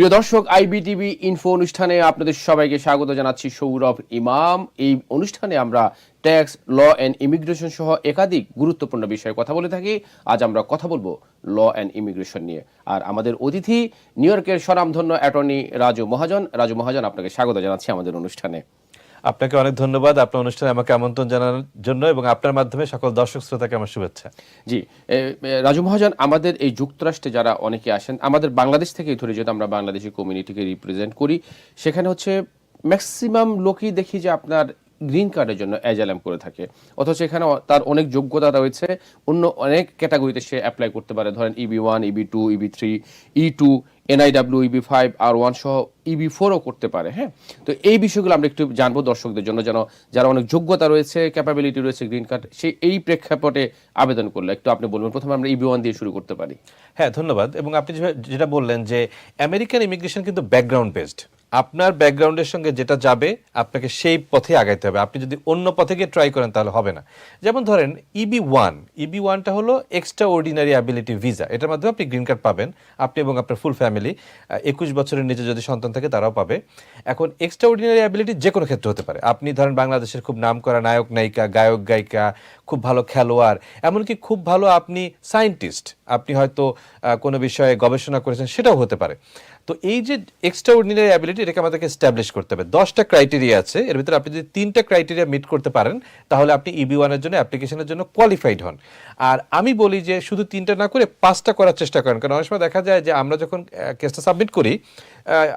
প্রিয় দর্শক IBTV info অনুষ্ঠানে আপনাদের সবাইকে স্বাগত জানাচ্ছি সৌরভ ইমাম। এই অনুষ্ঠানে আমরা ট্যাক্স ল অ্যান্ড ইমিগ্রেশন সহ একাধিক গুরুত্বপূর্ণ বিষয়ে কথা বলে থাকি। আজ আমরা কথা বলব ল অ্যান্ড ইমিগ্রেশন নিয়ে। আর আমাদের অতিথি নিউ ইয়র্কের স্বনামধন্য অ্যাটর্নি রাজু মহাজন। রাজু মহাজন, আপনাকে স্বাগত জানাচ্ছি আমাদের অনুষ্ঠানে। আপনাকে অনেক ধন্যবাদ। আপনার অনুষ্ঠানে আমাকে আমন্ত্রণ জানানোর জন্য এবং আপনার মাধ্যমে সকল দর্শক শ্রোতাকে আমার শুভেচ্ছা। জি রাজু মহাজন, আমাদের এই যুক্তরাষ্ট্রে যারা অনেকে আসেন, আমাদের বাংলাদেশ থেকেই ধরে যেহেতু আমরা বাংলাদেশি কমিউনিটিকে রিপ্রেজেন্ট করি, সেখানে হচ্ছে ম্যাক্সিমাম লোকই দেখি যে আপনার গ্রিন কার্ডের জন্য অ্যাজালাম করে থাকে। অথচ এখানে তার অনেক যোগ্যতা রয়েছে। অন্য অনেক ক্যাটাগরিতে সে অ্যাপ্লাই করতে পারে। ধরেন EB one EB two EB three E two NIW EB five আর ওয়ান সহ ইবি ফোরও করতে পারে হ্যাঁ? তো এই বিষয়গুলো আমরা একটু জানব দর্শকদের জন্য যেন যারা অনেক যোগ্যতা রয়েছে ক্যাপাবিলিটি রয়েছে গ্রিন কার্ড সেই এই প্রেক্ষাপটে আবেদন করলে। একটু আপনি বলবেন, প্রথমে আমরা ইবি ওয়ান দিয়ে শুরু করতে পারি। হ্যাঁ ধন্যবাদ। এবং আপনি যেটা বললেন যে আমেরিকান ইমিগ্রেশন কিন্তু ব্যাকগ্রাউন্ড বেসড আপনার ব্যাকগ্রাউন্ডের সঙ্গে যেটা যাবে, আপনাকে সেই পথে আগাইতে হবে। আপনি যদি অন্য পথে গিয়ে ট্রাই করেন, তাহলে হবে না। যেমন ধরেন ইবি ওয়ান ইবি ওয়ানটা হলো এক্সট্রা অর্ডিনারি অ্যাবিলিটি ভিসা এটার মাধ্যমে আপনি গ্রিন কার্ড পাবেন, আপনি এবং আপনার ফুল ফ্যামিলি একুশ বছরের নিচে যদি সন্তান থাকে, তারাও পাবে। এখন এক্সট্রা অর্ডিনারি অ্যাবিলিটি যে কোনো ক্ষেত্রে হতে পারে। আপনি ধরেন, বাংলাদেশের খুব নাম করা নায়ক, নায়িকা, গায়ক, গায়িকা, খুব ভালো খেলোয়াড়। এমনকি খুব ভালো আপনি সায়েন্টিস্ট আপনি হয়তো কোনো বিষয়ে গবেষণা করেছেন, সেটাও হতে পারে। তো এই যে এক্সট্রা অর্ডিনারি অ্যাবিলিটি এটাকে আমাদেরকে স্ট্যাবলিশ করতে হবে। দশটা ক্রাইটেরিয়া আছে, এর ভিতরে আপনি যদি তিনটা ক্রাইটেরিয়া মিট করতে পারেন, তাহলে আপনি ইবি ওয়ানের জন্য অ্যাপ্লিকেশনের জন্য কোয়ালিফাইড হন। আর আমি বলি যে শুধু তিনটা না করে পাঁচটা করার চেষ্টা করেন, কারণ অনেক সময় দেখা যায় যে আমরা যখন কেসটা সাবমিট করি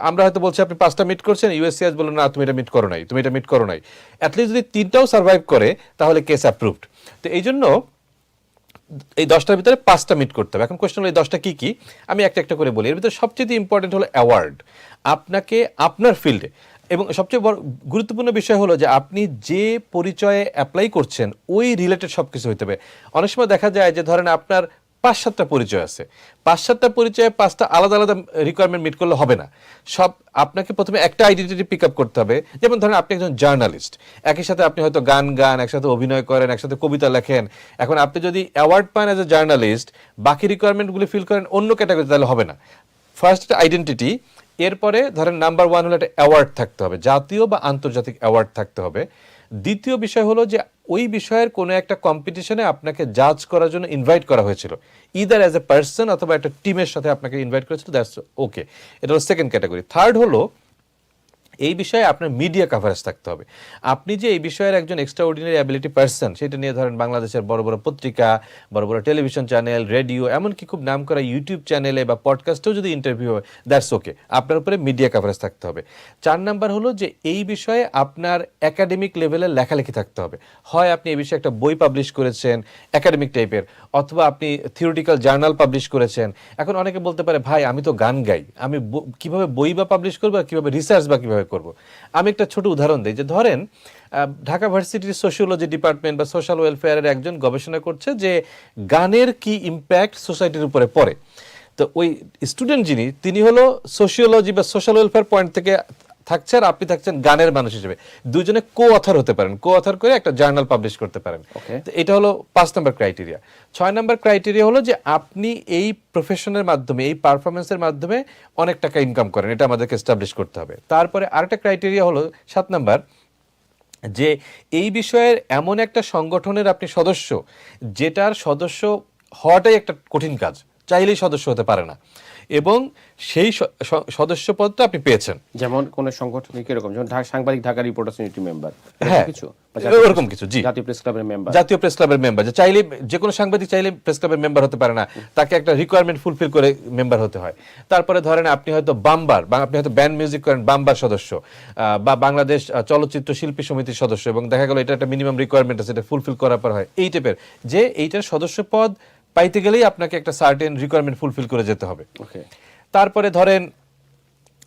আমরা হয়তো বলছি, আপনি পাঁচটা মিট করছেন ইউএসসিএস বলুন না, তুমি এটা মিট করো নাই, তুমি এটা মিট করো নাই। অ্যাটলিস্ট যদি তিনটাও সার্ভাইভ করে, তাহলে কেস অ্যাপ্রুভড তো এই জন্য এই দশটার ভিতরে পাঁচটা মিট করতে হবে। এখন কোয়েশ্চেন হলো, এই দশটা কী কী? আমি একটা একটা করে বলি। এর ভিতরে সবচেয়ে ইম্পর্টেন্ট হলো অ্যাওয়ার্ড আপনাকে, আপনার ফিল্ডে এবং সবচেয়ে বড়, গুরুত্বপূর্ণ বিষয় হলো যে আপনি যে পরিচয়ে অ্যাপ্লাই করছেন, ওই রিলেটেড সব কিছু হইতে হবে। অনেক সময় দেখা যায় যে ধরেন আপনার পাঁচ সাতটা পরিচয় আছে। পাঁচ সাতটা পরিচয়ে পাঁচটা আলাদা আলাদা রিকোয়ারমেন্ট মিট করলে হবে না। সব আপনাকে প্রথমে একটা আইডেন্টিটি পিক আপ করতে হবে। যেমন ধরেন আপনি একজন জার্নালিস্ট একই সাথে আপনি হয়তো গান গান, একসাথে অভিনয় করেন, একসাথে কবিতা লেখেন। এখন আপনি যদি অ্যাওয়ার্ড পান অ্যাজ এ জার্নালিস্ট বাকি রিকোয়ারমেন্টগুলি ফিল করেন অন্য ক্যাটাগরি তাহলে হবে না। ফার্স্ট আইডেন্টিটি এরপরে ধরেন নাম্বার ওয়ান হলে একটা অ্যাওয়ার্ড থাকতে হবে। জাতীয় বা আন্তর্জাতিক অ্যাওয়ার্ড থাকতে হবে। দ্বিতীয় বিষয় হলো যে ওই বিষয়ের কোনো একটা কম্পিটিশনে আপনাকে জাজ করার জন্য ইনভাইট করা হয়েছিল। ইদার অ্যাজ এ পার্সন অথবা একটা টিমের সাথে আপনাকে ইনভাইট করেছিল দ্যাটস ওকে এটা হলো সেকেন্ড ক্যাটাগরি থার্ড হলো এই বিষয়ে আপনার মিডিয়া কাভারেজ থাকতে হবে। আপনি যে এই বিষয়ের একজন এক্সট্রা অর্ডিনারি অ্যাবিলিটি পার্সন সেটা নিয়ে ধরেন বাংলাদেশের বড় বড় পত্রিকা, বড় বড় টেলিভিশন চ্যানেল রেডিও এমনকি খুব নাম করা ইউটিউব চ্যানেলে বা পডকাস্টেও যদি ইন্টারভিউ হয় দ্যাটস ওকে আপনার উপরে মিডিয়া কাভারেজ থাকতে হবে। চার নাম্বার হলো যে এই বিষয়ে আপনার একাডেমিক লেভেলের লেখালেখি থাকতে হবে। হয় আপনি এই বিষয়ে একটা বই পাবলিশ করেছেন একাডেমিক টাইপের অথবা আপনি থিওরিটিক্যাল জার্নাল পাবলিশ করেছেন। এখন অনেকে বলতে পারে, ভাই, আমি তো গান গাই। আমি কীভাবে বই বা পাবলিশ করব কীভাবে রিসার্চ বা কীভাবে করব। আমি একটা ছোট উদাহরণ দিই যে ধরেন ঢাকা ভার্সিটির সোশিওলজি ডিপার্টমেন্ট বা সোশ্যাল ওয়েলফেয়ারের একজন গবেষণা করছে যে গানের কি ইম্প্যাক্ট সোসাইটির উপরে পড়ে। তো ওই স্টুডেন্ট যিনি, তিনি হলো সোশিওলজি বা সোশ্যাল ওয়েলফেয়ার পয়েন্ট থেকে থাকছে আর আপনি থাকছেন গানের মানুষ হিসেবে। দুজনে কো অথার হতে পারেন কো অথার করে একটা জার্নাল পাবলিশ করতে পারেন. তো এটা হলো পাঁচ নম্বর ক্রাইটেরিয়া ছয় নম্বর ক্রাইটেরিয়া হলো যে আপনি এই প্রফেশনের মাধ্যমে এই পারফরমেন্সের মাধ্যমে অনেক টাকা ইনকাম করেন এটা আমাদেরকে এস্টাবলিশ করতে হবে। তারপরে আরেকটা ক্রাইটেরিয়া হলো সাত নম্বর যে এই বিষয়ের এমন একটা সংগঠনের আপনি সদস্য যেটার সদস্য হওয়াটাই একটা কঠিন কাজ চাইলেই সদস্য হতে পারে না। এবং সেই স- স- সদস্য পদটা আপনি পেয়েছেন। যেমন কোন সংগঠনে কীরকম যেমন ঢাকা সাংবাদিক ঢাকা রিপোর্টার্স ইউনিটি মেম্বার হ্যাঁ, কিছু? ওরকম কিছু, জি। জাতীয় প্রেস ক্লাবের মেম্বার জাতীয় প্রেস ক্লাবের মেম্বার যে চাইলে যে কোনো সাংবাদিক চাইলে প্রেস ক্লাবের মেম্বার হতে পারে না। তাকে একটা রিকোয়ারমেন্ট ফুলফিল করে মেম্বার হতে হয়। তারপরে ধরেন আপনি হয়তো বাম্বার বা আপনি হয়তো ব্যান্ড মিউজিক করেন বাম্বার সদস্য বা বাংলাদেশ চলচ্চিত্র শিল্পী সমিতির সদস্য এবং দেখা গেল এটা একটা মিনিমাম রিকোয়ারমেন্ট আছে এটা ফুলফিল করার পর হয়। এই টাইপের যে এইটার সদস্য পদ পাইতে গেলেই আপনাকে একটা সার্টেন রিকোয়ারমেন্ট ফুলফিল করে যেতে হবে। ওকে তারপরে ধরেন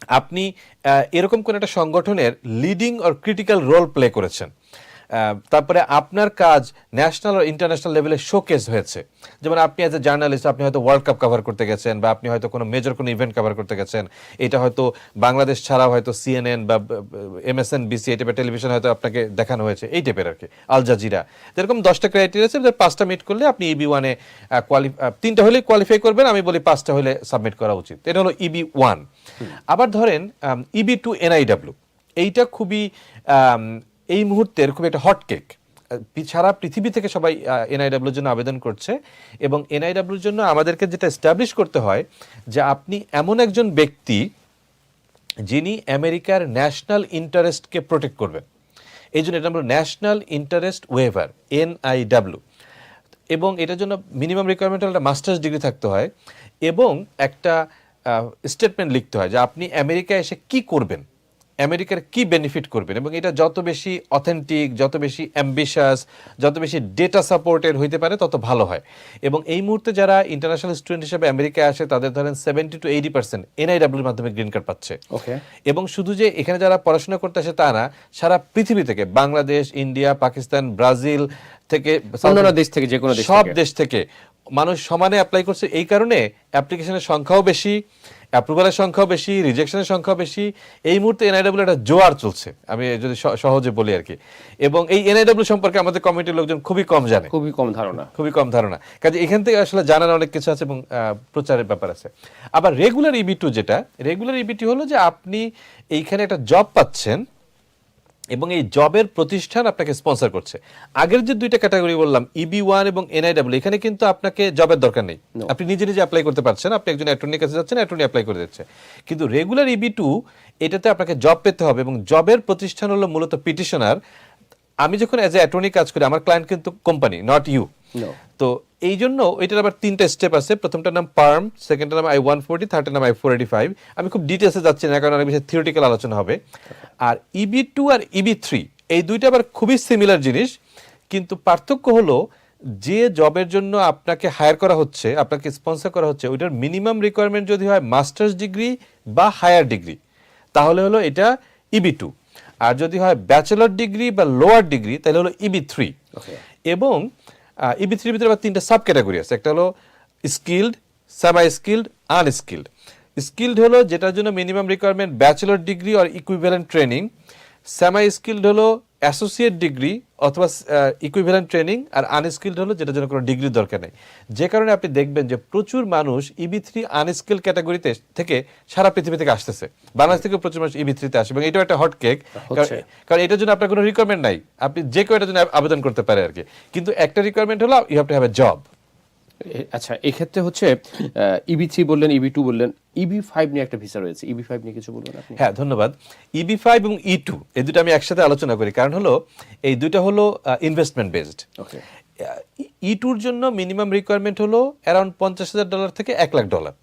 আপনি আহ, এরকম কোন একটা সংগঠনের leading or critical role play করেছেন। তারপরে আপনার কাজ ন্যাশনাল ও ইন্টারন্যাশনাল লেভেলে শোকেস হয়েছে। যেমন আপনি অ্যাজ এ জার্নালিস্ট আপনি হয়তো ওয়ার্ল্ড কাপ কভার করতে গেছেন বা আপনি হয়তো কোনো মেজর কোনো ইভেন্ট কভার করতে গেছেন। এটা হয়তো বাংলাদেশ ছাড়াও হয়তো সিএনএন বা এম এস এমএসএন বিসি এই টাইপের টেলিভিশন হয়তো আপনাকে দেখানো হয়েছে এই টাইপের আর কি আল জাজিরা যেরকম দশটা ক্রাইটেরিয়া আছে পাঁচটা মিট করলে আপনি ইবি ওয়ানে কোয়ালি তিনটা হলে কোয়ালিফাই করবেন আমি বলি পাঁচটা হলে সাবমিট করা উচিত। এটা হলো ইবি ওয়ান আবার ধরেন ইবি টু এনআইডাব্লিউ এইটা খুবই এই মুহূর্তের খুব একটা হট কেক সারা পৃথিবী থেকে সবাই এনআইডাব্লিউর জন্য আবেদন করছে এবং এনআইডাব্লিউর জন্য আমাদেরকে যেটা এস্টাবলিশ করতে হয় যে আপনি এমন একজন ব্যক্তি যিনি আমেরিকার ন্যাশনাল ইন্টারেস্টকে প্রোটেক্ট করবেন এই জন্য এটা আমরা ন্যাশনাল ইন্টারেস্ট ওয়েভার এনআইডাব্লিউ এবং এটার জন্য মিনিমাম রিকোয়ারমেন্ট একটা মাস্টার্স ডিগ্রি থাকতে হয় এবং একটা স্টেটমেন্ট লিখতে হয় যে আপনি আমেরিকায় এসে কি করবেন। আমেরিকার কি বেনিফিট করবেন? এবং এটা যত বেশি অথেন্টিক যত বেশি অ্যাম্বিশাস যত বেশি ডেটা সাপোর্টেড হইতে পারে তত ভালো হয়। এবং এই মুহূর্তে যারা ইন্টারন্যাশনাল স্টুডেন্ট হিসেবে আমেরিকায় আসে তাদের ধরেন সেভেন্টি টু এইটি পার্সেন্ট এনআইডাব্লিউর মাধ্যমে গ্রিন কার্ড পাচ্ছে। ওকে এবং শুধু যে এখানে যারা পড়াশোনা করতে আসে তা না সারা পৃথিবী থেকে বাংলাদেশ ইন্ডিয়া পাকিস্তান ব্রাজিল থেকে অন্যান্য দেশ থেকে, যে কোনো সব দেশ থেকে মানুষ সমানে অ্যাপ্লাই করছে। এই কারণে অ্যাপ্লিকেশনের সংখ্যাও বেশি অ্যাপ্রুভালের সংখ্যা বেশি রিজেকশনের সংখ্যা বেশি। এই মুহূর্তে এনআইডব্লিউ একটা জোয়ার চলছে আমি যদি সহজে বলি আর কি। এবং এই এনআইডব্লিউ সম্পর্কে আমাদের কমিটির লোকজন খুবই কম জানে। খুবই কম ধারণা। খুবই কম ধারণা। কাজে এখান থেকে আসলে জানার অনেক কিছু আছে এবং প্রচারের ব্যাপার আছে। আবার রেগুলার ইবি টু যেটা রেগুলার ইবিটু হলো যে আপনি এইখানে একটা জব পাচ্ছেন এবং এই জবের প্রতিষ্ঠান আপনাকে স্পন্সর করছে। আগের যে দুইটা ক্যাটাগরি বললাম ইবি ওয়ান এবং এনআইডাব্লিউ এখানে কিন্তু আপনাকে জবের দরকার নেই। আপনি নিজে নিজে অ্যাপ্লাই করতে পারছেন আপনি একজন অ্যাটর্নির কাছে যাচ্ছেন অ্যাটর্নি অ্যাপ্লাই করে দিচ্ছে। কিন্তু রেগুলার ইবি টু এটাতে আপনাকে জব পেতে হবে এবং জবের প্রতিষ্ঠান হলো মূলত পিটিশনার আমি যখন এজ এ অ্যাটর্নি কাজ করি আমার ক্লায়েন্ট কিন্তু কোম্পানি নট ইউ. তো এই জন্য এটার আবার তিনটা স্টেপ আছে। প্রথমটার নাম পার্ম সেকেন্ডটার নাম আই ওয়ান ফোরটি থার্ডটার নাম আই ফোর এইটি ফাইভ। আমি খুব ডিটেলসে যাচ্ছি না কারণ অনেক বেশি থিওরিটিক্যাল আলোচনা হবে। আর ইবি টু আর ইবি থ্রি এই দুইটা আবার খুবই সিমিলার জিনিস। কিন্তু পার্থক্য হলো যে জবের জন্য আপনাকে হায়ার করা হচ্ছে আপনাকে স্পন্সর করা হচ্ছে ওইটার মিনিমাম রিকোয়ারমেন্ট যদি হয় মাস্টার্স ডিগ্রি বা হায়ার ডিগ্রি তাহলে হলো এটা ইবি টু আর যদি হয় ব্যাচেলর ডিগ্রি বা লোয়ার ডিগ্রি তাহলে হলো ইবি থ্রি এবং ইবি ভিতরে আবার তিনটা সাব ক্যাটাগরি আছে। একটা হলো skilled semi skilled unskilled skilled হলো যেটার জন্য minimum requirement bachelor degree or equivalent training semi skilled হলো অ্যাসোসিয়েট ডিগ্রি অথবা ইকুইভ্যালেন্ট ট্রেনিং আর আনস্কিল্ড হলো যেটা জন্য কোনো ডিগ্রির দরকার নেই। যে কারণে আপনি দেখবেন যে প্রচুর মানুষ ইবি থ্রি আনস্কিল ক্যাটাগরিতে থেকে সারা পৃথিবী থেকে আসতেছে। বাংলাদেশ থেকে প্রচুর মানুষ ইবি থ্রিতে আসে এবং এটাও একটা হট কেক কারণ এটার জন্য আপনার কোনো রিকোয়ারমেন্ট নাই। আপনি যে কেউ এটার জন্য আবেদন করতে পারে আর কি। কিন্তু একটা রিকোয়ারমেন্ট হলো you have to have a job আচ্ছা এক্ষেত্রে হচ্ছে ইবি থ্রি বললেন ইবি টু বললেন ইবি ফাইভ নিয়ে একটা ভিসা রয়েছে। ইবি ফাইভ নিয়ে কিছু বলবেন আপনি। হ্যাঁ ধন্যবাদ। ইবি ফাইভ এবং ই টু এই দুটো আমি একসাথে আলোচনা করি। কারণ হলো এই দুটো হলো ইনভেস্টমেন্ট বেসড ওকে ই টুর জন্য মিনিমাম রিকোয়ারমেন্ট হলো অ্যারাউন্ড পঞ্চাশ হাজার ডলার থেকে এক লাখ ডলার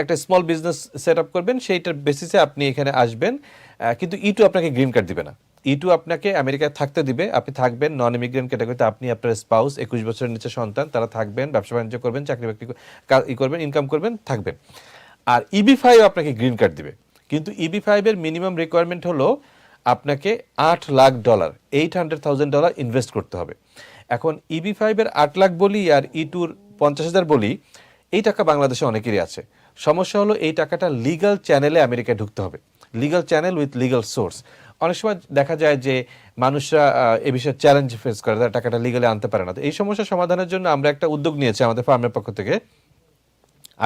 একটা স্মল বিজনেস সেট আপ করবেন সেইটার বেসিসে আপনি এখানে আসবেন। কিন্তু ই টু আপনাকে গ্রিন কার্ড দিবে না। ই টু আপনাকে আমেরিকায় থাকতে দিবে। আপনি থাকবেন নন ইমিগ্রেন্ট ক্যাটাগরিতে আপনি আপনার স্পাউস একুশ বছরের নিচে সন্তান, তারা থাকবেন, ব্যবসা বাণিজ্য করবেন, চাকরি বাকরি ই করবেন ইনকাম করবেন, থাকবেন। আর ইবি ফাইভ আপনাকে গ্রিন কার্ড দিবে। কিন্তু ইবি ফাইভের মিনিমাম রিকোয়ারমেন্ট হলো আপনাকে আট lakh dollar eight hundred thousand dollar invest করতে হবে। এখন ইবি ফাইভের আট লাখ বলি আর ই টুর পঞ্চাশ হাজার বলি, এই টাকা বাংলাদেশে অনেকেরই আছে। সমস্যা হলো এই টাকাটা লিগাল চ্যানেলে আমেরিকায় ঢুকতে হবে। Legal channel with legal source অনেক সময় দেখা যায় যে মানুষরা এ বিষয়ে চ্যালেঞ্জ ফেস করে, তারা টাকাটা লিগালি আনতে পারে না। তো এই সমস্যা সমাধানের জন্য আমরা একটা উদ্যোগ নিয়েছি আমাদের ফার্মের পক্ষ থেকে।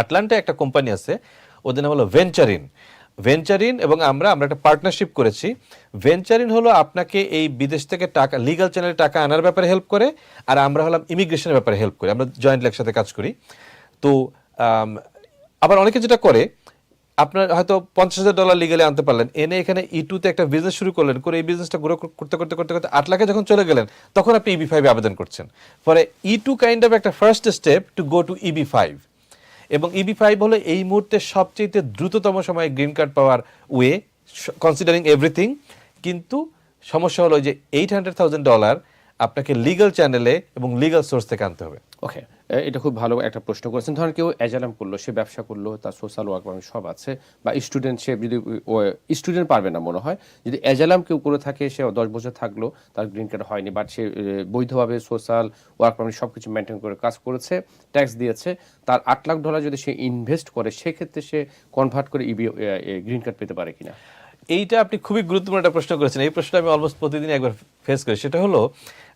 আটলান্টায় একটা কোম্পানি আছে, ওদের নাম হলো ভেঞ্চারিন ভেঞ্চারিন এবং আমরা আমরা একটা পার্টনারশিপ করেছি। ভেঞ্চারিন হলো আপনাকে এই বিদেশ থেকে টাকা লিগাল চ্যানেলে টাকা আনার ব্যাপারে হেল্প করে, আর আমরা হলাম ইমিগ্রেশনের ব্যাপারে হেল্প করি। আমরা জয়েন্টলি একসাথে কাজ করি। তো আবার অনেকে যেটা করে আপনার হয়তো পঞ্চাশ হাজার ডলার লিগালি আনতে পারলেন। এনে এখানে ই টুতে একটা বিজনেস শুরু করলেন, করে এই বিজনেসটা গ্রো করতে করতে করতে করতে আট লাখে যখন চলে গেলেন, তখন আপনি ইবি ফাইভে আবেদন করছেন। ফলে ই টু কাইন্ড অফ একটা first step to go to EB five এবং ইবি ফাইভ হলো এই মুহূর্তে সবচেয়ে দ্রুততম সময়ে গ্রিন কার্ড পাওয়ার ওয়ে কনসিডারিং এভরিথিং কিন্তু সমস্যা হলো যে এইট হান্ড্রেড থাউজেন্ড ডলার আপনাকে লিগাল চ্যানেলে এবং লিগাল সোর্স থেকে আনতে হবে। ওকে এটা খুব ভালো একটা প্রশ্ন করেছেন। ধরেন কেউ অ্যাজালাম করল, সে ব্যবসা করল, তার সোশ্যাল ওয়ার্ক সব আছে, বা স্টুডেন্ট সে যদি স্টুডেন্ট পারবে না মনে হয়, যদি অ্যাজালাম কেউ করে থাকে, সে দশ বছর থাকল, তার গ্রিন কার্ড হয়নি বাট সে বৈধভাবে সোশ্যাল ওয়ার্ক পারমিট সব কিছু মেনটেন করে কাজ করেছে ট্যাক্স দিয়েছে, তার আট লাখ ডলার যদি সে ইনভেস্ট করে, সেক্ষেত্রে সে কনভার্ট করে ইবি গ্রিন কার্ড পেতে পারে কিনা? এইটা আপনি খুবই গুরুত্বপূর্ণ একটা প্রশ্ন করেছেন। এই প্রশ্নটা আমি অলমোস্ট প্রতিদিন একবার ফেস করি। সেটা হলো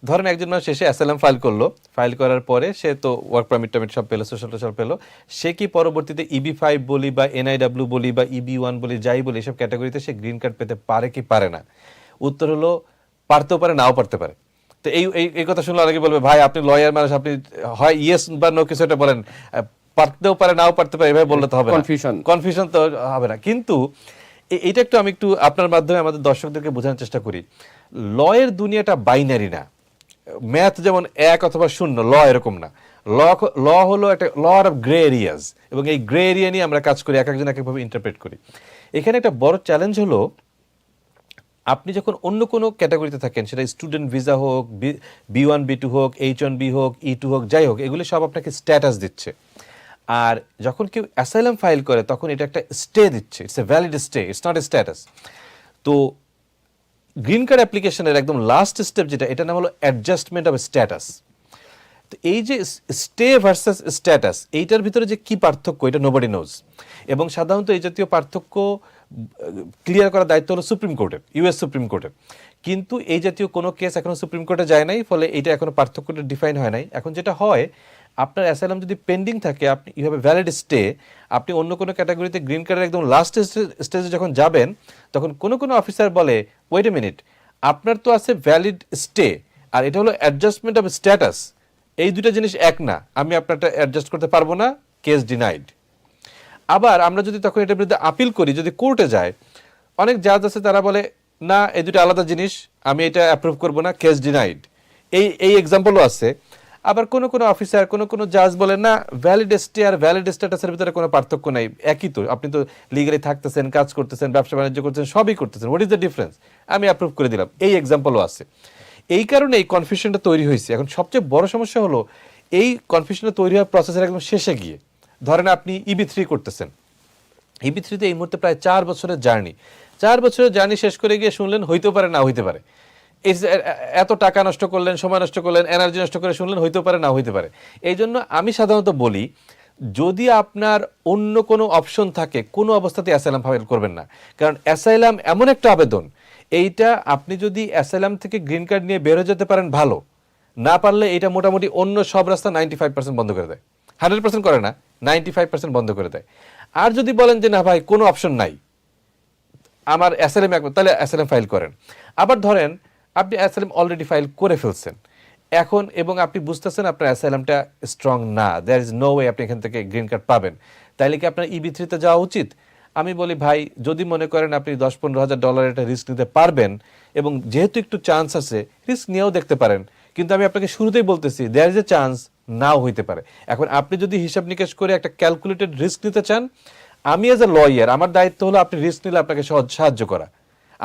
ধরেন একজন মানুষ এসে অ্যাসালাম ফাইল করল। ফাইল করার পরে সে তো ওয়ার্ক পারমিট টামিট সব পেল সোশ্যাল টোশ্যাল পেল। সে কি পরবর্তীতে ইবি ফাইভ বলি বা এনআইডাব্লিউ বলি বা ইবি ওয়ান বলি যাই বলি এসব ক্যাটাগরিতে সে গ্রিন কার্ড পেতে পারে কি পারে না? উত্তর হলো পারতেও পারে নাও পারতে পারে। তো এই এই- এই কথা শুনলে অনেকে বলবে ভাই আপনি লয়ার মানুষ আপনি হয় ইয়েস বা নো কিছু একটা বলেন। পারতেও পারে নাও পারতে পারে এভাবে বললে তো হবে কনফিউশন কনফিউশন তো হবে না। কিন্তু এ- এইটা একটু আমি একটু আপনার মাধ্যমে আমাদের দর্শকদেরকে বোঝানোর চেষ্টা করি। লয়ের দুনিয়াটা বাইনারি না। ম্যাথ যেমন এক অথবা শূন্য, ল এরকম না। ল ল হলো একটা ল অফ গ্রে এরিয়াজ এবং এই গ্রে এরিয়া নিয়ে আমরা কাজ করি, এক একজন এক একভাবে ইন্টারপ্রেট করি। এখানে একটা বড় চ্যালেঞ্জ হলো, আপনি যখন অন্য কোনো ক্যাটাগরিতে থাকেন, সেটা স্টুডেন্ট ভিসা হোক বি ওয়ান বি টু হোক এইচ ওয়ান বি হোক ই টু হোক, যাই হোক, এগুলো সব আপনাকে স্ট্যাটাস দিচ্ছে। আর যখন কেউ অ্যাসাইলাম ফাইল করে, তখন এটা একটা স্টে দিচ্ছে। It's a valid stay it's not a status তো গ্রিন কার্ড অ্যাপ্লিকেশনের একদম লাস্ট স্টেপ যেটা এটা নাম হলো অ্যাডজাস্টমেন্ট অফ স্ট্যাটাস তো এই যে স্টে ভার্সাস স্ট্যাটাস এইটার ভিতরে যে কি পার্থক্য, এটা নোবডি নোজ এবং সাধারণত এই জাতীয় পার্থক্য ক্লিয়ার করার দায়িত্ব হলো সুপ্রিম কোর্টের ইউএস সুপ্রিম কোর্টের কিন্তু এই জাতীয় কোনো কেস এখনও সুপ্রিম কোর্টে যায় নাই, ফলে এটা এখনও পার্থক্যটা ডিফাইন হয় নাই। এখন যেটা হয় আপনার অ্যাসাইলাম যদি পেন্ডিং থাকে, আপনি you have a valid stay আপনি অন্য কোনো ক্যাটাগরিতে গ্রিন কার্ডের একদম লাস্ট স্টেজে যখন যাবেন, তখন কোনো কোনো অফিসার বলে ওয়েট এ মিনিট আপনার তো আছে ভ্যালিড স্টে আর এটা হলো অ্যাডজাস্টমেন্ট অফ স্ট্যাটাস এই দুটো জিনিস এক না, আমি আপনারটা অ্যাডজাস্ট করতে পারব না কেস ডিনাইড আবার আমরা যদি তখন এটার বিরুদ্ধে আপিল করি, যদি কোর্টে যায়, অনেক জাজ আছে তারা বলে, না, এই দুটো আলাদা জিনিস, আমি এটা অ্যাপ্রুভ করব না কেস ডিনাইড এই এই এক্সাম্পলও আছে আবার কোনো কোনো অফিসার কোনো কোনো জাজ বলে না ভ্যালিড স্টে আর ভ্যালিড স্ট্যাটাসের ভিতরে কোনো পার্থক্য নাই। একই তো, আপনি তো লিগালি থাকতেছেন, কাজ করতেছেন, ব্যবসা বাণিজ্য করতেছেন, সবই করতেছেন। হোয়াট ইজ দ্য ডিফারেন্স আমি অ্যাপ্রুভ করে দিলাম। এই এক্সাম্পলও আছে। এই কারণে এই কনফিউশনটা তৈরি হয়েছে। এখন সবচেয়ে বড় সমস্যা হলো, এই কনফিউশনটা তৈরি হওয়ার প্রসেসের একদম শেষে গিয়ে, ধরেন আপনি ইবি থ্রি করতেছেন। ইবি থ্রিতে এই মুহূর্তে প্রায় চার বছরের জার্নি চার বছরের জার্নি শেষ করে গিয়ে শুনলেন হইতে পারে, না হইতে পারে। এত টাকা নষ্ট করলেন, সময় নষ্ট করলেন এনার্জি নষ্ট করে শুনলেন, হইতে পারে, না হইতে পারে। এই জন্য আমি সাধারণত বলি, যদি আপনার অন্য কোনো অপশন থাকে, কোনো অবস্থাতে অ্যাসাইলাম ফাইল করবেন না। কারণ অ্যাসাইলাম এমন একটা আবেদন, এইটা আপনি যদি অ্যাসাইলাম থেকে গ্রিন কার্ড নিয়ে বেরো যেতে পারেন, ভালো। না পারলে এটা মোটামুটি অন্য সব রাস্তা নাইনটি ফাইভ পার্সেন্ট বন্ধ করে দেয়। হান্ড্রেড পার্সেন্ট করে না নাইনটি ফাইভ পার্সেন্ট বন্ধ করে দেয়। আর যদি বলেন যে, না ভাই, কোনো অপশন নাই। আমার অ্যাসাইলাম তাহলে অ্যাসাইলাম ফাইল করেন। আবার ধরেন আপনি অ্যাসাইলাম অলরেডি ফাইল করে ফেলছেন। এখন এবং আপনি বুঝতেছেন আপনার অ্যাসাইলামটা স্ট্রং না। দেয়ার ইজ নো ওয়ে আপনি এখান থেকে গ্রিন কার্ড পাবেন। তাইলে কি আপনার ইবি থ্রিতে যাওয়া উচিত? আমি বলি, ভাই, যদি মনে করেন আপনি দশ পনেরো হাজার ডলারের একটা রিস্ক নিতে পারবেন এবং যেহেতু একটু চান্স আছে রিস্ক নিয়েও দেখতে পারেন। কিন্তু আমি আপনাকে শুরুতেই বলতেছি দেয়ার ইজ এ চান্স নাও হইতে পারে। এখন আপনি যদি হিসাব নিকেশ করে একটা ক্যালকুলেটেড রিস্ক নিতে চান, আমি এজ এ লয়ার আমার দায়িত্ব হলো আপনি রিস্ক নিলে আপনাকে সাহায্য করা।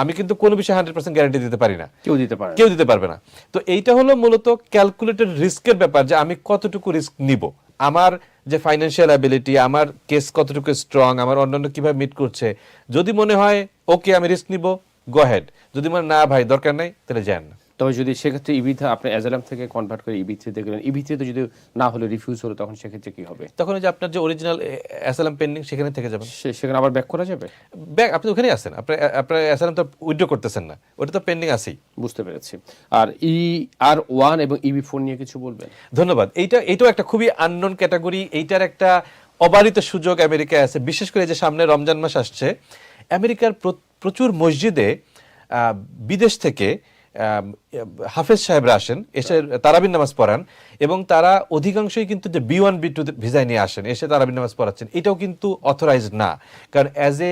আমি কিন্তু কোনো বিষয়ে হান্ড্রেড পার্সেন্ট গ্যারান্টি দিতে পারি না। কেউ দিতে পারে কেউ দিতে পারবে না। তো এইটা হলো মূলত ক্যালকুলেটেড রিস্কের ব্যাপার যে আমি কতটুকু রিস্ক নিব। আমার যে ফাইন্যান্সিয়াল অ্যাবিলিটি আমার কেস কতটুকু স্ট্রং আমার অন্যান্য কীভাবে মিট করছে। যদি মনে হয় ওকে আমি রিস্ক নিব গো হেড যদি মনে না ভাই দরকার নাই তাহলে যান না। তবে যদি সেক্ষেত্রে ইবিথা আপনি অ্যাজালাম থেকে কনভার্ট করে ইবিথিতে গেলেন ইবিথিতে যদি না হলে রিফিউজ হলো তখন সেক্ষেত্রে কি হবে? তখন যে আপনার যে অরিজিনাল অ্যাসালাম পেন্ডিং সেখানে থেকে যাবেন। সেখানে আবার ব্যাক করা যাবে? ব্যাক আপনি ওখানেই আছেন। আপনার আপনার অ্যাসালাম তো উইথড্র করতেছেন না। ওটা তো পেন্ডিং আছেই। বুঝতে পেরেছি। আর ই আর ওয়ান এবং ইবি ফোন নিয়ে কিছু বলবেন? ধন্যবাদ। এইটা এইটাও একটা খুবই আননোন ক্যাটাগরি এইটার একটা অবারিত সুযোগ আমেরিকায় আছে। বিশেষ করে যে সামনে রমজান মাস আসছে আমেরিকার প্র- প্রচুর মসজিদে বিদেশ থেকে হাফেজ সাহেবরা আসেন এসে তারাবিন নামাজ পড়ান এবং তারা অধিকাংশই কিন্তু যে বি ওয়ান বি টু ভিসায় নিয়ে আসেন এসে তারাবিন নামাজ পড়াচ্ছেন। এটাও কিন্তু অথরাইজড না। কারণ অ্যাজ এ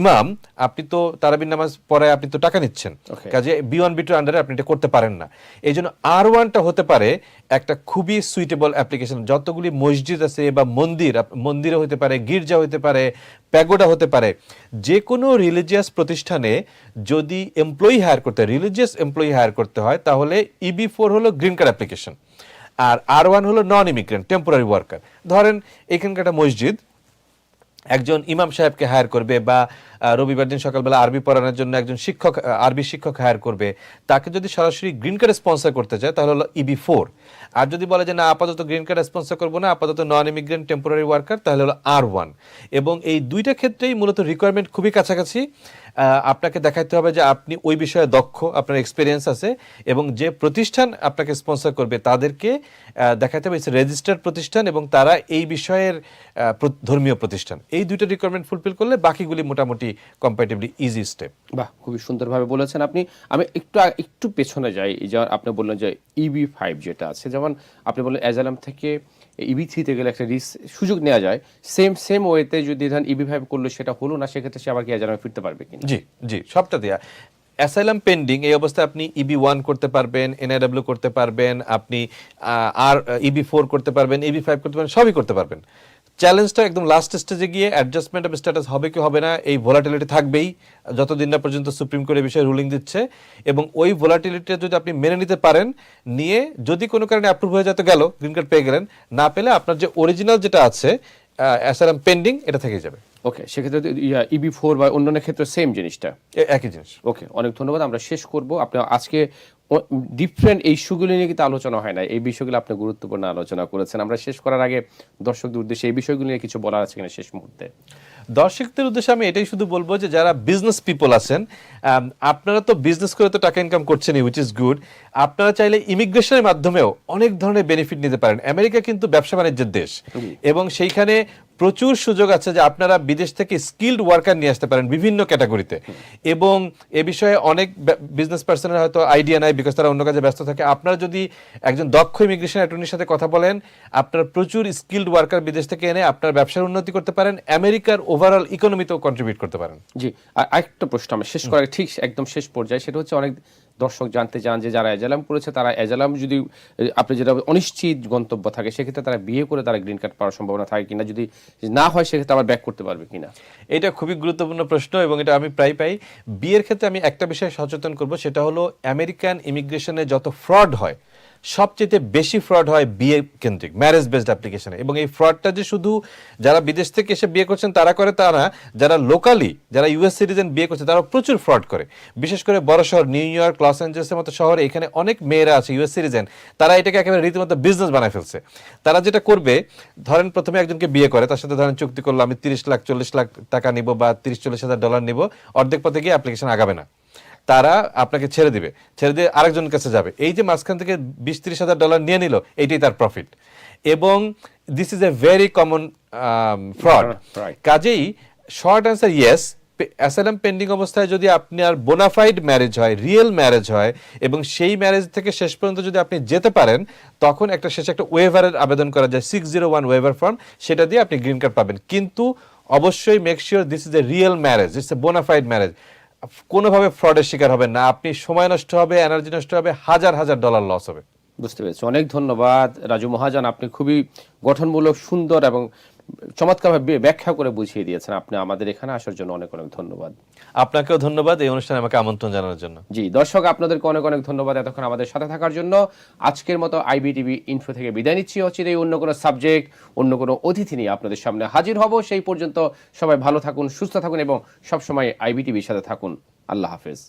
ইমাম আপনি তো তারাবিন নামাজ পড়ায় আপনি তো টাকা নিচ্ছেন. কাজে বি ওয়ান বি টু আন্ডারে আপনি এটা করতে পারেন না। এই জন্য আর ওয়ানটা হতে পারে একটা খুবই সুইটেবল অ্যাপ্লিকেশন যতগুলি মসজিদ আছে বা মন্দির মন্দিরে হতে পারে গির্জা হতে পারে প্যাগোডা হতে পারে যে কোনো রিলিজিয়াস প্রতিষ্ঠানে যদি এমপ্লয়ি হায়ার করতে হয় রিলিজিয়াস এমপ্লয়ি হায়ার করতে হয়, তাহলে ইবি ফোর হলো গ্রিন কার্ড অ্যাপ্লিকেশন আর আর ওয়ান হলো নন ইমিগ্রেন্ট টেম্পোরারি ওয়ার্কার ধরেন এখানকার একটা মসজিদ, একজন ইমাম সাহেবকে হায়ার করবে বা রবিবার দিন সকালবেলা আরবি পড়ানোর জন্য একজন শিক্ষক, আরবি শিক্ষক হায়ার করবে, তাকে যদি সরাসরি গ্রিন কার্ড স্পন্সর করতে চায়, তাহলে হলো ইবি ফোর আর যদি বলে যে, না, আপাতত গ্রিন কার্ড স্পন্সর করব না, আপাতত নন ইমিগ্রেন্ট টেম্পোরারি ওয়ার্কার তাহলে হলো আর ওয়ান এবং এই দুইটা ক্ষেত্রেই মূলত রিকোয়ারমেন্ট খুবই কাছাকাছি। আপনাকে দেখাতে হবে যে আপনি ওই বিষয়ে দক্ষ, আপনার এক্সপিরিয়েন্স আছে এবং যে প্রতিষ্ঠান আপনাকে স্পন্সর করবে তাদেরকে দেখাতে হবে রেজিস্টার্ড প্রতিষ্ঠান এবং তারা এই বিষয়ের ধর্মীয় প্রতিষ্ঠান। এই দুইটা রিকোয়ারমেন্ট ফুলফিল করলে বাকিগুলি মোটামুটি কম্পারেটিভলি ইজি স্টেপ বাহ, খুবই সুন্দরভাবে বলেছেন আপনি। আমি একটু একটু পেছনে যাই, এই যে আপনি বললেন যে ইবি ফাইভ যেটা আছে, যেমন আপনি বললেন অ্যাজালাম থেকে ইবি থ্রিতে গেলে একটা রিস্ক সুযোগ নেওয়া যায়। সেম সেম ওয়েতে যদি ধরেন ইবি ফাইভ করলে, সেটা হলো না, সেক্ষেত্রে সে আবার কি অ্যাজালামে ফিরতে পারবে কিনা? জি জি, সবটা দেয়া। অ্যাসাইলাম পেন্ডিং এই অবস্থায় আপনি ইবি ওয়ান করতে পারবেন এনআইডাব্লিউ করতে পারবেন, আপনি আর ইবি ফোর করতে পারবেন ইবি ফাইভ করতে পারবেন, সবই করতে পারবেন। চ্যালেঞ্জটা একদম লাস্ট স্টেজে গিয়ে অ্যাডজাস্টমেন্ট অফ স্ট্যাটাস হবে কি হবে না, এই ভোলাটিলিটি থাকবেই, যতদিন না পর্যন্ত সুপ্রিম কোর্ট এই বিষয়ে রুলিং দিচ্ছে। এবং ওই ভোলাটিলিটিটা যদি আপনি মেনে নিতে পারেন, নিয়ে যদি কোনো কারণে অ্যাপ্রুভ হয়ে যেতে গেল গ্রিন কার্ড পেয়ে গেলেন, না পেলে আপনার যে অরিজিনাল যেটা আছে অ্যাসাইলাম পেন্ডিং এটা থেকে যাবে। ওকে সেক্ষেত্রে ইবি ফোর বা অন্যান্য ক্ষেত্রে সেম জিনিসটা। একই জিনিস। ওকে অনেক ধন্যবাদ আমরা শেষ করব। আপনি আজকে ডিফারেন্ট এই ইস্যুগুলি নিয়ে কিন্তু আলোচনা হয় না এই বিষয়গুলো আপনি গুরুত্বপূর্ণ আলোচনা করেছেন। আমরা শেষ করার আগে দর্শকদের উদ্দেশ্যে এই বিষয়গুলি নিয়ে কিছু বলার আছে কিনা শেষ মুহূর্তে। দর্শকদের উদ্দেশ্যে আমি এটাই শুধু বলব যে যারা বিজনেস পিপল আছেন আপনারা তো বিজনেস করে তো টাকা ইনকাম করছেনই উইচ ইজ গুড আপনারা চাইলে ইমিগ্রেশনের মাধ্যমেও অনেক ধরনের বেনিফিট নিতে পারেন। আমেরিকা কিন্তু ব্যবসা বাণিজ্যের দেশ এবং সেইখানে প্রচুর সুযোগ আছে যে আপনারা বিদেশ থেকে স্কিল্ড ওয়ার্কার নিয়ে আসতে পারেন বিভিন্ন ক্যাটাগরিতে এবং এ বিষয়ে অনেক বিজনেস পার্সনের হয়তো আইডিয়া নাই বিকজ তারা অন্য কাজে ব্যস্ত থাকে। আপনারা যদি একজন দক্ষ ইমিগ্রেশন অ্যাটর্নির সাথে কথা বলেন আপনারা প্রচুর স্কিল্ড ওয়ার্কার বিদেশ থেকে এনে আপনার ব্যবসার উন্নতি করতে পারেন আমেরিকার ওভারঅল ইকোনমিতেও কন্ট্রিবিউট করতে পারেন। জি আর আরেকটা প্রশ্ন আমরা শেষ করার ঠিক একদম শেষ পর্যায়ে সেটা হচ্ছে অনেক দর্শক জানতে চান যে যারা এজালাম করেছে, তারা এজালাম যদি, আপনি যেটা অনিশ্চিত গন্তব্য থাকে, সেক্ষেত্রে তারা বিয়ে করে তারা গ্রিন কার্ড পাওয়ার সম্ভাবনা থাকে কিনা? যদি না হয়, সেক্ষেত্রে আবার ব্যাক করতে পারবে কিনা? এটা খুবই গুরুত্বপূর্ণ প্রশ্ন এবং এটা আমি প্রায় পাই। বিয়ের ক্ষেত্রে আমি একটা বিষয়ে সচেতন করব, সেটা হলো আমেরিকান ইমিগ্রেশনে যত ফ্রড হয় সবচেয়ে বেশি ফ্রড হয় বিয়ে কেন্দ্রিক ম্যারেজ বেসড অ্যাপ্লিকেশনে এবং এই ফ্রডটা যে শুধু যারা বিদেশ থেকে এসে বিয়ে করছেন, তারা করে তা না, যারা লোকালি যারা ইউএস সিটিজেন বিয়ে করছে তারা প্রচুর ফ্রড করে। বিশেষ করে বড় শহর নিউ ইয়র্ক লস অ্যাঞ্জেলেসের মতো শহরে এখানে অনেক মেয়েরা আছে ইউএস সিটিজেন তারা এটাকে একেবারে রীতিমতো বিজনেস বানায় ফেলছে। তারা যেটা করবে, ধরেন প্রথমে একজনকে বিয়ে করে, তার সাথে ধরেন চুক্তি করল, আমি তিরিশ লাখ, চল্লিশ লাখ টাকা নিব বা তিরিশ চল্লিশ হাজার ডলার নিব, অর্ধেক পথে গিয়ে অ্যাপ্লিকেশন আগাবে না। তারা আপনাকে ছেড়ে দিবে। ছেড়ে দিয়ে আরেকজনের কাছে যাবে। এই যে মাঝখান থেকে বিশ ত্রিশ হাজার ডলার নিয়ে নিল এইটাই তার প্রফিট এবং this is a very common fraud কাজেই short answer yes asylum pending অবস্থায় যদি আপনার বোনাফাইড ম্যারেজ হয় রিয়েল ম্যারেজ হয় এবং সেই ম্যারেজ থেকে শেষ পর্যন্ত যদি আপনি যেতে পারেন তখন একটা শেষে একটা ওয়েভারের আবেদন করা যায় six zero one waiver form সেটা দিয়ে আপনি গ্রিন কার্ড পাবেন। কিন্তু অবশ্যই make sure this is a real marriage it's a bona fide marriage কোনোভাবে ফ্রডের শিকার হবেন না। আপনি সময় নষ্ট হবে এনার্জি নষ্ট হবে, হাজার হাজার ডলার লস হবে। বুঝতে পেরেছি। অনেক ধন্যবাদ। রাজু মহাজন, আপনি খুবই গঠনমূলক, সুন্দর এবং চমৎকারভাবে ব্যাখ্যা করে বুঝিয়ে দিয়েছেন আপনি আমাদের এখানে আসার জন্য অনেক অনেক ধন্যবাদ। আপনাকেও ধন্যবাদ এই অনুষ্ঠানে আমাকে আমন্ত্রণ জানানোর জন্য। জি দর্শক আপনাদেরকে অনেক অনেক ধন্যবাদ এতক্ষণ আমাদের সাথে থাকার জন্য। আজকের মতো আইবিটিভি ইনফো থেকে বিদায় নিচ্ছি। অচিরে অন্য কোনো সাবজেক্ট অন্য কোনো অতিথি নিয়ে আপনাদের সামনে হাজির হব। সেই পর্যন্ত সবাই ভালো থাকুন সুস্থ থাকুন এবং সবসময় আইবিটিভির সাথে থাকুন। আল্লাহ হাফেজ।